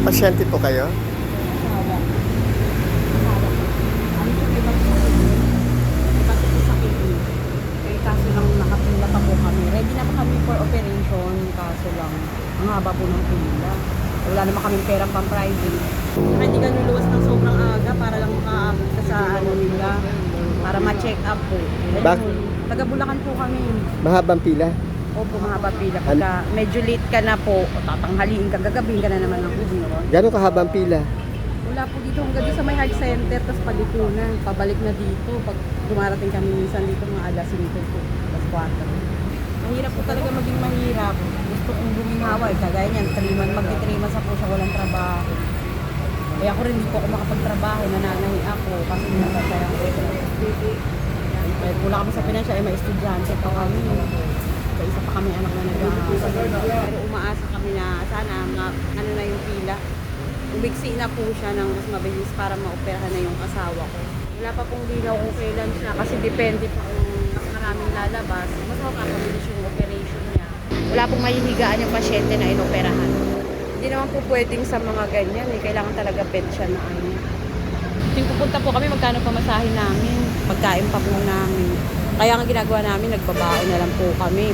pasyente po kayo? Kaso lang nakapila pa po kami. Ready na kami for operation. Kaso lang, ang haba po ng pila. Wala naman kaming perang pang private. Ready ka luluwas ng sobrang aga para lang makaabot ka sa ano nila. Para ma-check up po. Bak- Taga Bulacan po kami. Mahabang pila? Opo, mahaba pila. Pagka medyo late ka na po, o tatanghaliin ka, gagabihin ka na naman ng uwi. Gano'ng kahabang pila? Wala po dito hanggang dito sa may heart center, tapos palikunan, pabalik na dito. Pag dumarating kami minsan dito mga alas 5 po, alas 4. Mahirap po talaga maging mahirap. Gusto kong guminhawa eh. Kagaya niyan, 3 months, magti 3 months siya walang trabaho. Kaya ako rin hindi po ako makapagtrabaho, nananahi ako kasi nagkasayang ko. Kahit wala kami sa pinansya, eh may estudyante pa kami. Sa isa pa kami anak na nag-aaral. Pero umaasa kami na sana mga, ano na yung pila. Umiksi na po siya ng mas mabilis para maoperahan na yung asawa ko. Wala pa pong linaw kung kailan siya kasi depende pa kung mas maraming lalabas. Mas makakabilis yung operation niya. Wala pong mahihigaan yung pasyente na inoperahan. Hindi naman po pwedeng sa mga ganyan eh. Kailangan talaga bed siya na ano. Yung pupunta po kami, magkano pamasahin namin, pagkain pa po namin. Kaya ang ginagawa namin, nagbabaon na lang po kami